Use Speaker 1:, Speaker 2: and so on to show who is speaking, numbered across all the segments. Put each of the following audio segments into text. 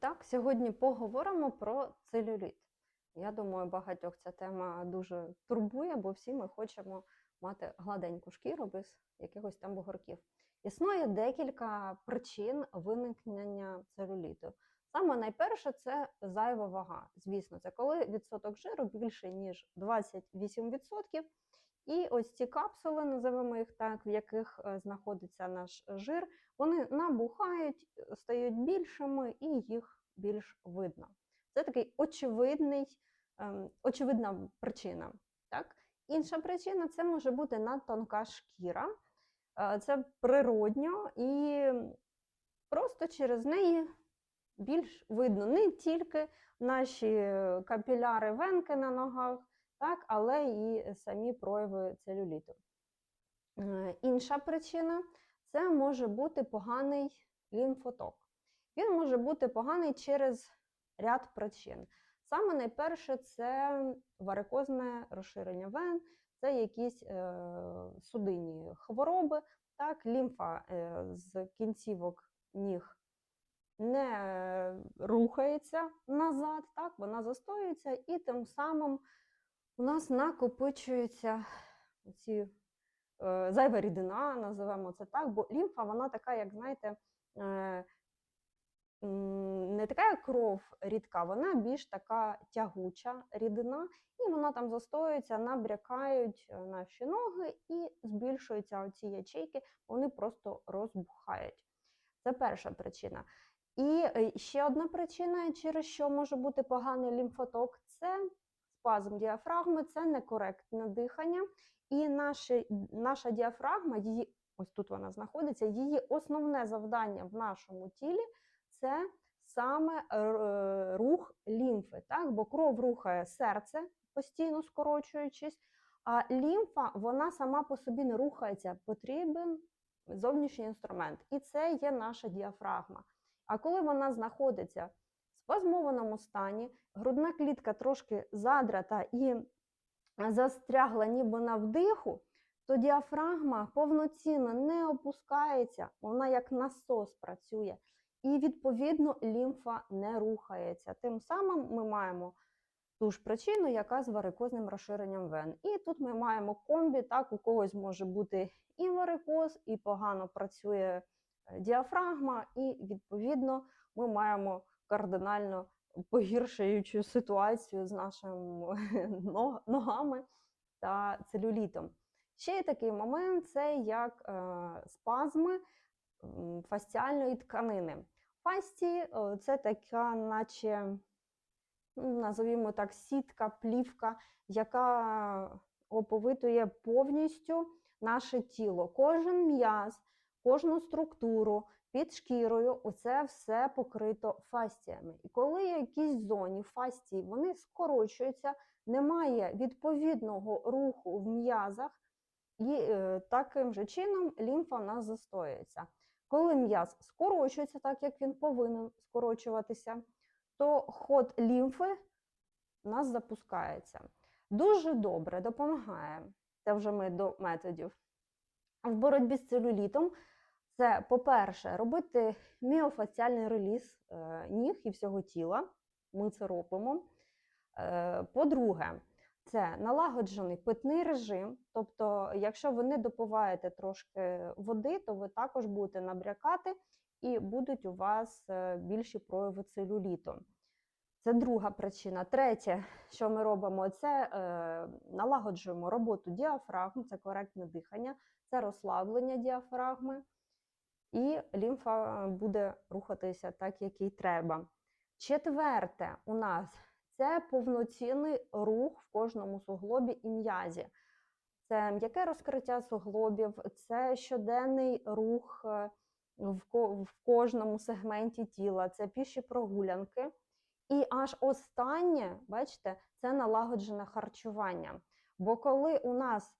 Speaker 1: Так, сьогодні поговоримо про целюліт. Я думаю, багатьох ця тема дуже турбує, бо всі ми хочемо мати гладеньку шкіру без якихось там бугорків. Існує декілька причин виникнення целюліту. Саме найперше це зайва вага. Звісно, це коли відсоток жиру більше, ніж 28%. І ось ці капсули, називаємо їх так, в яких е, знаходиться наш жир, вони набухають, е, стають більшими і їх більш видно. Це такий очевидний, ем, очевидна причина. Так? Інша причина це може бути надтонка шкіра. Е, Це природньо і просто через неї більш видно не тільки наші капіляри венки на ногах, так, але і самі прояви целюліту. Е, Інша причина це може бути поганий лімфоток. Він може бути поганий через ряд причин. Саме найперше це варикозне розширення вен, це якісь е, судинні хвороби, так, лімфа е, з кінцівок ніг не рухається назад, так, вона застоюється, і тим самим у нас накопичується ці е, зайва рідина, називаємо це так, бо лімфа вона така, як знаєте, е, не така як кров рідка, вона більш така тягуча рідина, і вона там застоюється, набрякають е, наші ноги і збільшуються оці ячейки, вони просто розбухають. Це перша причина. І е, ще одна причина, через що може бути поганий лімфоток, це спазм діафрагми, це некоректне дихання. І наші, наша діафрагма, її, ось тут вона знаходиться, її основне завдання в нашому тілі це саме е, рух лімфи. Так? Бо кров рухає серце, постійно скорочуючись, а лімфа вона сама по собі не рухається, потрібен зовнішній інструмент. І це є наша діафрагма. А коли вона знаходиться спазмованому стані, грудна клітка трошки задрата і застрягла ніби на вдиху, то діафрагма повноцінно не опускається, вона як насос працює. І, відповідно, лімфа не рухається. Тим самим ми маємо ту ж причину, яка з варикозним розширенням вен. І тут ми маємо комбі, так, у когось може бути і варикоз, і погано працює е, діафрагма, і, відповідно, ми маємо кардинально погіршуючу ситуацію з нашими ногами та целюлітом. Ще є такий момент це як е, спазми фасціальної тканини. Фасті е, це така, наче, ну, назовімо так, сітка, плівка, яка оповитує повністю наше тіло. Кожен м'яз, кожну структуру під шкірою, оце все покрито фастіями. І коли якісь зоні фастії вони скорочуються, немає відповідного руху в м'язах, і е, таким же чином лімфа в нас застоюється. Коли м'яз скорочується, так як він повинен скорочуватися, то ход лімфи у нас запускається. Дуже добре допомагає, це вже ми до методів. В боротьбі з целюлітом це, по-перше, робити міофаціальний реліз е, ніг і всього тіла. Ми це робимо. Е, По-друге, це налагоджений питний режим. Тобто, якщо ви не допиваєте трошки води, то ви також будете набрякати і будуть у вас е, більші прояви целюліту. Це друга причина. Третє, що ми робимо, це налагоджуємо роботу діафрагм, це коректне дихання, це розслаблення діафрагми, і лімфа буде рухатися так, як їй треба. Четверте, у нас це повноцінний рух в кожному суглобі і м'язі. Це м'яке розкриття суглобів, це щоденний рух е, в кожному сегменті тіла, це піші прогулянки. І аж останнє, бачите, це налагоджене харчування. Бо коли у нас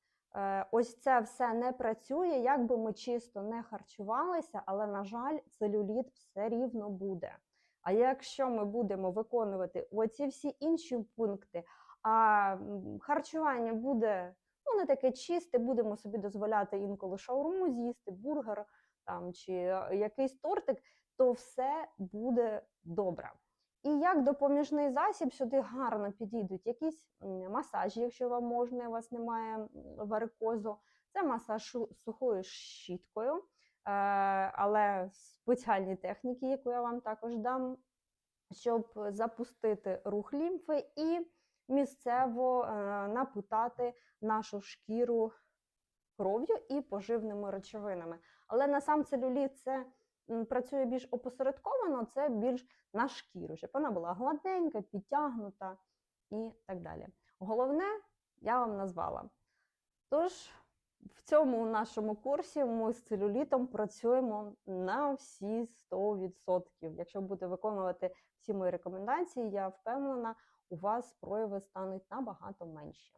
Speaker 1: ось це все не працює, як би ми чисто не харчувалися, але, на жаль, целюліт все рівно буде. А якщо ми будемо виконувати оці всі інші пункти, а харчування буде ну, не таке чисте, будемо собі дозволяти інколи шаурму з'їсти, бургер там, чи е, якийсь тортик, то все буде добре. І як допоміжний засіб сюди гарно підійдуть якісь масажі, якщо вам можна, у вас немає варикозу. Це масаж сухою щіткою, е, але спеціальні техніки, яку я вам також дам, щоб запустити рух лімфи і місцево е, напитати нашу шкіру кров'ю і поживними речовинами. Але на сам целюліт це працює більш опосередковано, це більш на шкіру, щоб вона була гладенька, підтягнута і так далі. Головне, я вам назвала. Тож, в цьому нашому курсі ми з целюлітом працюємо на всі 100%. Якщо будете виконувати всі мої рекомендації, я впевнена, у вас прояви стануть набагато менші.